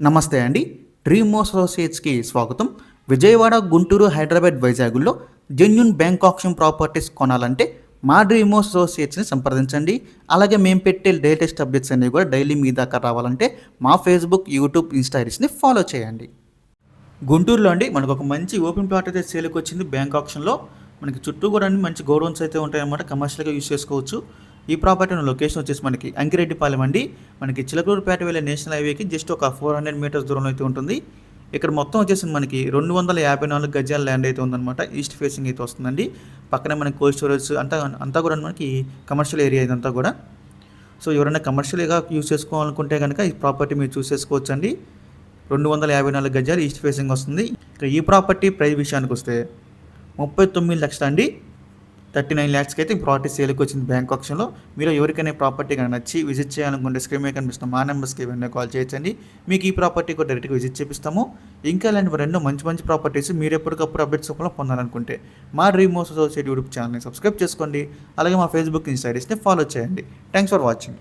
నమస్తే అండి. డ్రీమ్ అసోసియేట్స్కి స్వాగతం. విజయవాడ గుంటూరు హైదరాబాద్ వైజాగ్లో జెన్యున్ బ్యాంక్ ఆప్షన్ ప్రాపర్టీస్ కొనాలంటే మా డ్రీమ్ అసోసియేట్స్ని సంప్రదించండి. అలాగే మేము పెట్టే లేటెస్ట్ అప్డేట్స్ అనేవి కూడా డైలీ మీ దాకా రావాలంటే మా ఫేస్బుక్ యూట్యూబ్ ఇన్స్టాగ్రామ్స్ని ఫాలో చేయండి. గుంటూరులో అండి మనకు ఒక మంచి ఓపెన్ ప్లాట్ అయితే సేల్కి వచ్చింది బ్యాంక్ ఆప్షన్లో మనకి చుట్టూ కూడా అన్ని మంచి గోడౌన్స్ అయితే ఉంటాయన్నమాట. కమర్షియల్గా యూస్ చేసుకోవచ్చు. ఈ ప్రాపర్టీ లొకేషన్ వచ్చేసి మనకి అంకిరెడ్డిపాలెం అండి. మనకి చిలకూరుపేట వెళ్ళే నేషనల్ హైవేకి జస్ట్ ఒక ఫోర్ హండ్రెడ్ మీటర్స్ దూరంలో అయితే ఉంటుంది. ఇక్కడ మొత్తం వచ్చేసి మనకి రెండు వందల యాభై నాలుగు గజాల ల్యాండ్ అయితే ఉందన్నమాట. ఈస్ట్ ఫేసింగ్ అయితే వస్తుందండి. పక్కనే మనకి కోల్డ్ స్టోరేజ్ అంతా అంతా కూడా మనకి కమర్షియల్ ఏరియా ఇదంతా కూడా. సో ఎవరైనా కమర్షియల్గా యూజ్ చేసుకోవాలనుకుంటే కనుక ఈ ప్రాపర్టీ మీరు చూస్ చేసుకోవచ్చు అండి రెండు వందల యాభై నాలుగు గజాలు ఈస్ట్ ఫేసింగ్ వస్తుంది. ఇక ఈ ప్రాపర్టీ ప్రైస్ విషయానికి వస్తే ముప్పై తొమ్మిది లక్షలు అండి థర్టీ నైన్ ల్యాక్స్కి అయితే ప్రాపర్టీ సేల్కి వచ్చింది బ్యాంక్ ఆప్షన్లో. మీరు ఎవరికైనా ప్రాపర్టీ కానీ నచ్చి విజిట్ చేయాలనుకుంటే స్క్రీన్ మీద కనిపిస్తున్న మా నెంబర్స్కి ఏమైనా కాల్ చేయొచ్చండి. మీకు ఈ ప్రాపర్టీ కూడా డైరెక్ట్గా విజిట్ చేపిస్తాము. ఇంకా ఇలాంటి రెండు మంచి మంచి ప్రాపర్టీస్ మీరు ఎప్పటికప్పుడు అప్డేట్స్ రూపంలో పొందాలనుకుంటే మా డ్రీమ్ మోస్ అసోసియేట్ యూట్యూబ్ ఛానల్ని సబ్స్క్రైబ్ చేసుకోండి. అలాగే మా ఫేస్బుక్ ఇన్స్టాగ్రామ్స్ని ఫాలో చేయండి. Thanks for watching.